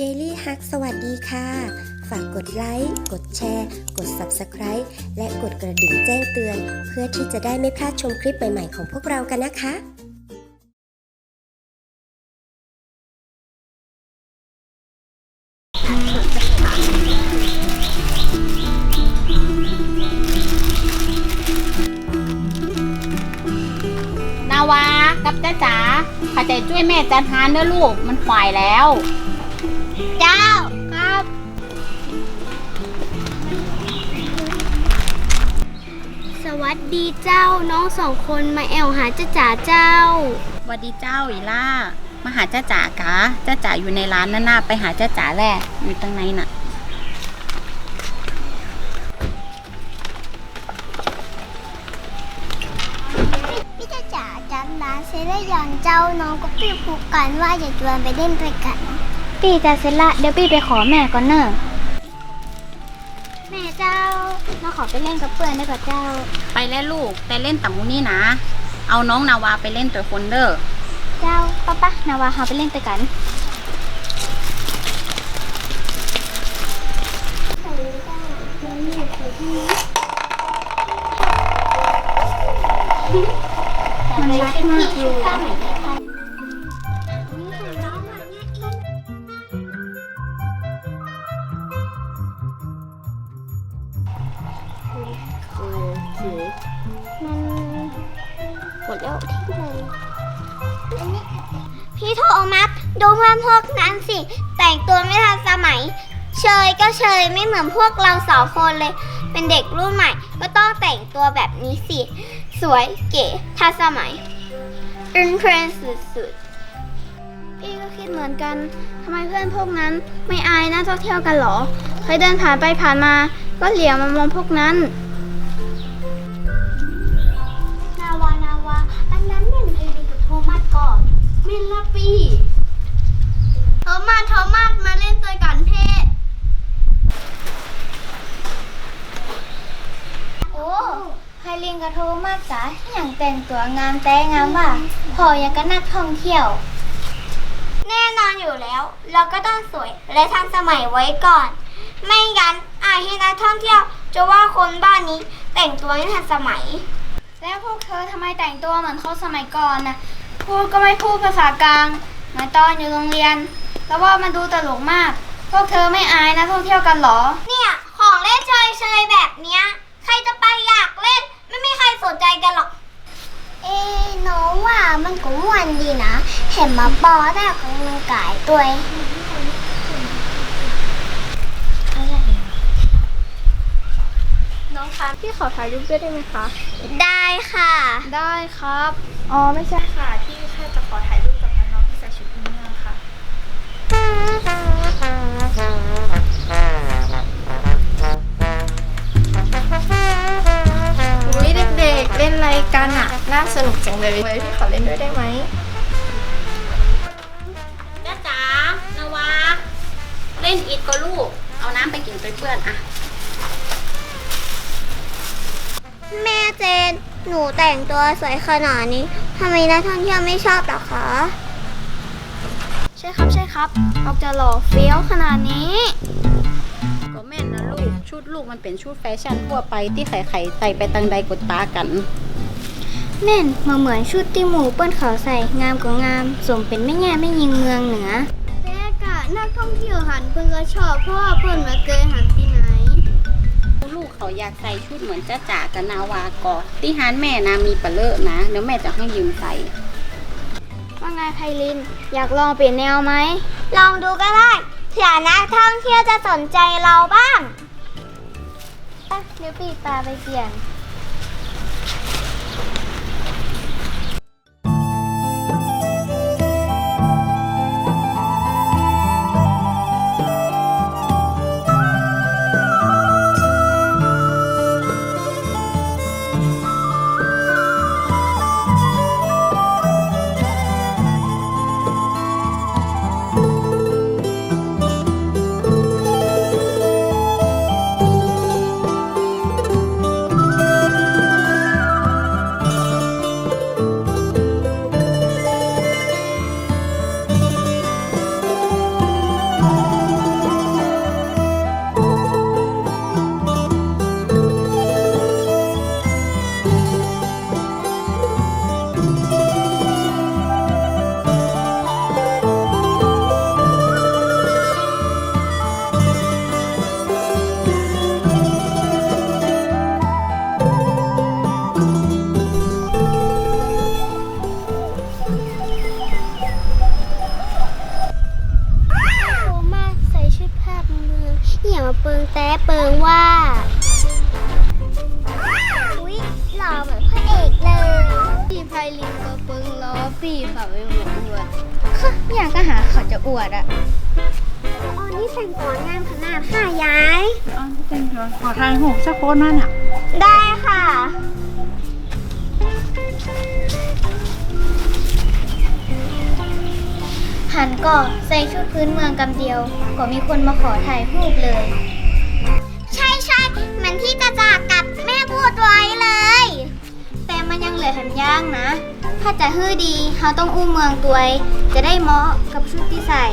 Daily Hack สวัสดีค่ะ ฝากกดไลค์ กดแชร์ กด Subscribe และกดกระดิ่งแจ้งเตือน เพื่อที่จะได้ไม่พลาดชมคลิปใหม่ ๆ ของพวกเรากันนะคะ นาวากับจ้าจ๋าข้าใจช่วยแม่จัดหารเด้อลูกมันควายแล้ว เจ้าครับสวัสดีเจ้าน้องสองคนมาแอวหาจ้าจ๋าเจ้า สวัสดีเจ้าอีล่า มาหาจ้าจ๋ากะจ้าจ๋าอยู่ในร้านนั่นน่ะไปหาจ้าจ๋าแหละอยู่ตรงไหนน่ะ พี่จ้าจ๋าจำร้านเซเลยังเจ้าน้องก็พี่พูดกันว่าจะชวนไปเล่นด้วยกัน ปีจะเสร็จละเดี๋ยวปีไปขอแม่ก่อนเนอะแม่เจ้ามาขอไปเล่นกับเพื่อนได้กับเจ้า ไปแล้วลูก แต่เล่นต่ำมูนี่นะ เอาน้องนาวาไปเล่นตัวคนเด้อเจ้าป้าป้านาวาหาไปเล่นด้วยกันมันรักมากเลย มันหมดแล้วที่เลยนี่พี่โทมัสดูเพื่อนพวกนั้นสิ แต่งตัวไม่ทันสมัย เชยก็เชยไม่เหมือนพวกเราสองคนเลย เป็นเด็กรุ่นใหม่ ก็ต้องแต่งตัวแบบนี้สิ สวยเก๋ทันสมัยอินเทรนสุดๆพี่ก็คิดเหมือนกันทำไมเพื่อนพวกนั้นไม่อายนะท่องเที่ยวกันหรอ เคยเดินผ่านไปผ่านมา ก็เหลียวมามองพวกนั้น นาวานาวาอันนั้นเนี่ยเอลิกับโทมัสก่อนมิลลาปีโทมัสโทมัสมาเล่นตัวกันเทศโอ้ใครเรียนกับโทมัสจ๋าอย่างแต่งตัวงามแต่งามว่ะพออย่างกับนักท่องเที่ยว แน่นอนอยู่แล้ว เราก็ต้องสวยและทันสมัยไว้ก่อน ไม่งั้นอายให้นักท่องเที่ยว จะว่าคนบ้านนี้แต่งตัวไม่ทันสมัย แล้วพวกเธอทำไมแต่งตัวเหมือนเขาสมัยก่อนนะพูดก็ไม่พูดภาษากลางเหมือนตอนอยู่โรงเรียน แล้วว่ามันดูตลกมาก พวกเธอไม่อายนะท่องเที่ยวกันหรอ เนี่ยของเล่นเชยๆแบบเนี้ย ใครจะไปอยากเล่น ไม่มีใครสนใจกันหรอก เอ้น้องว่ามันก็ม่วนดีนะ เห็นมาปอได้ของกำลังกายตัวเองน้องคะพี่ขอถ่ายรูปด้วยได้ไหมคะ ได้ค่ะ ได้ครับ อ๋อไม่ใช่ค่ะ ที่แค่จะขอถ่ายรูปกับน้องๆที่ใส่ชุดพื้นเมืองค่ะ อุ้ยเด็กๆ เล่นอะไรกันอะ น่าสนุกจังเลยเลยพี่ขอเล่นด้วยได้ไหมจ้าจ๋านาวาเล่นอีกก็ลูก เอาน้ำไปกินไปเพื่อนอะ แม่เจน หนูแต่งตัวสวยขนาดนี้ทำไมนักท่องเที่ยวไม่ชอบหรอคะ ใช่ครับใช่ครับออกจะหล่อเฟี้ยวขนาดนี้ ก็แม่นนะลูก ชุดลูกมันเป็นชุดแฟชั่นทั่วไปที่ไข่ๆใส่ไปตังใดกดตากัน แม่นมาเหมือนชุดที่หมูเปิ้นเขาใส่งามกว่างาม สมเป็นแม่แง่ไม่ยิงเมืองเหนือแต่กะนักท่องเที่ยวหันเพิ่นก็ชอบเพราะว่าเพิ่นมาเกยหันที่ไหน ลูกเขาอยากใส่ชุดเหมือนจ้าจ๋ากับนาวากอที่ฮานแม่นะมีปะเลอะนะเดี๋ยวแม่จะให้ยืมใส่ว่าไงไพลิน อยากลองเปลี่ยนแนวไหม ลองดูก็ได้เผื่อนักท่องเที่ยวจะสนใจเราบ้างอะเดี๋ยวปีตาไปเปลี่ยนาเขาจะอวดอะอ๋อนี่แต่งตัวงามขนาดค่ะยาย อ๋อเป็นเหรอขอทายหูสักคนนั่นอะ ได้ค่ะ หันก็ใส่ชุดพื้นเมืองกำเดียว ก็มีคนมาขอถ่ายรูปเลย ใช่ใช่เหมือนที่จะจากกับแม่พูดไว้เลย แต่มันยังเหลือหันย่างนะ ถ้าจะฮื้อดีเขาต้องอู้เมืองตัวยจะได้เหมาะกับชุดที่ใส่